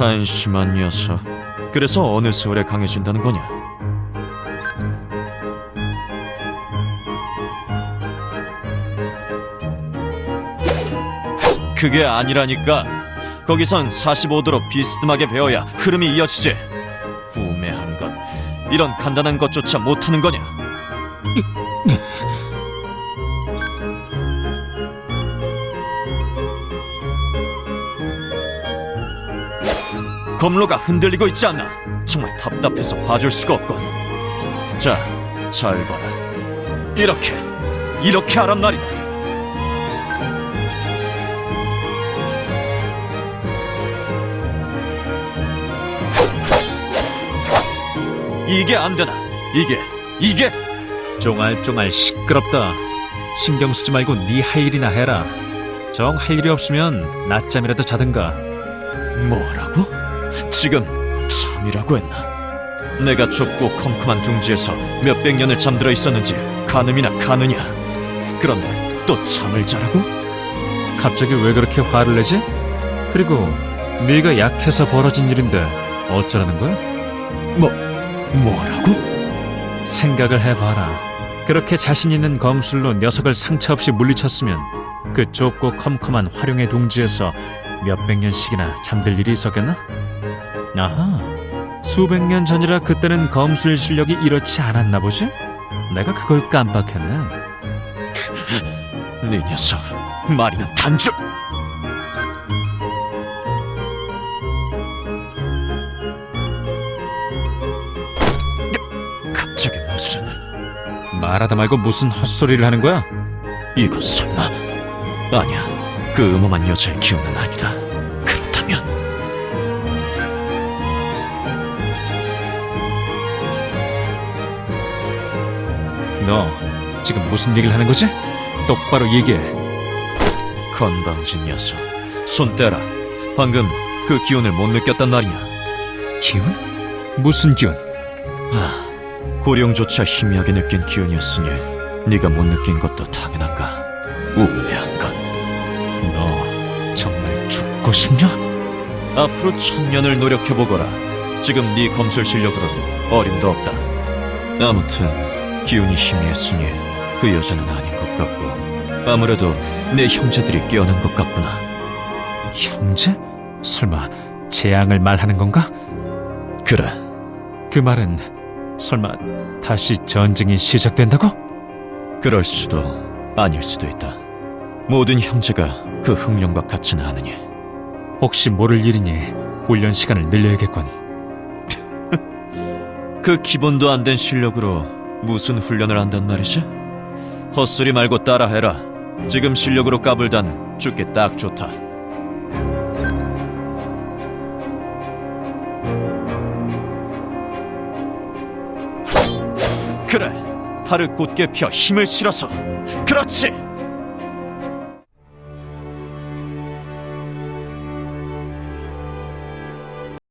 한심한 녀석. 그래서 어느 세월에 강해진다는 거냐? 그게 아니라니까. 거기선 45도로 비스듬하게 배워야 흐름이 이어지지. 우매한 것. 이런 간단한 것조차 못하는 거냐? 검로가 흔들리고 있지 않나? 정말 답답해서 봐줄 수가 없군. 자, 잘 봐라. 이렇게, 이렇게 하란 말이다. 이게 안 되나? 이게, 이게 쫑알쫑알 시끄럽다. 신경 쓰지 말고 네 할 일이나 해라. 정 할 일이 없으면 낮잠이라도 자든가. 뭐라고? 지금 잠이라고 했나? 내가 좁고 컴컴한 둥지에서 몇백 년을 잠들어 있었는지 가늠이나 가느냐? 그런데 또 잠을 자라고? 갑자기 왜 그렇게 화를 내지? 그리고 네가 약해서 벌어진 일인데 어쩌라는 거야? 뭐, 뭐라고? 생각을 해봐라. 그렇게 자신 있는 검술로 녀석을 상처 없이 물리쳤으면 그 좁고 컴컴한 활용의 동지에서 몇백 년씩이나 잠들 일이 있었겠나? 아하, 수백 년 전이라 그때는 검술 실력이 이렇지 않았나 보지? 내가 그걸 깜빡했네. 네 녀석, 말이는 단줄! 갑자기 무슨... 말하다 말고 무슨 헛소리를 하는 거야? 이건 설마... 아니야, 그 음험한 여자의 기운은 아니다. 그렇다면... 너 지금 무슨 얘기를 하는 거지? 똑바로 얘기해. 건방진 녀석, 손 떼라. 방금 그 기운을 못 느꼈단 말이냐? 기운? 무슨 기운? 아, 고령조차 희미하게 느낀 기운이었으니 네가 못 느낀 것도 당연한가? 우매한 것. 너 정말 죽고 싶냐? 앞으로 천년을 노력해보거라. 지금 네 검술 실력으로는 어림도 없다. 아무튼 기운이 희미했으니 그 여자는 아닌 것 같고 아무래도 내 형제들이 깨어난 것 같구나. 형제? 설마 재앙을 말하는 건가? 그래, 그 말은 설마 다시 전쟁이 시작된다고? 그럴 수도 아닐 수도 있다. 모든 형제가 그 흥룡과 같지는 않으니 혹시 모를 일이니 훈련 시간을 늘려야겠군. 그 기본도 안 된 실력으로 무슨 훈련을 한단 말이지? 헛소리 말고 따라해라. 지금 실력으로 까불단 죽기 딱 좋다. 그래, 팔을 곧게 펴 힘을 실어서. 그렇지.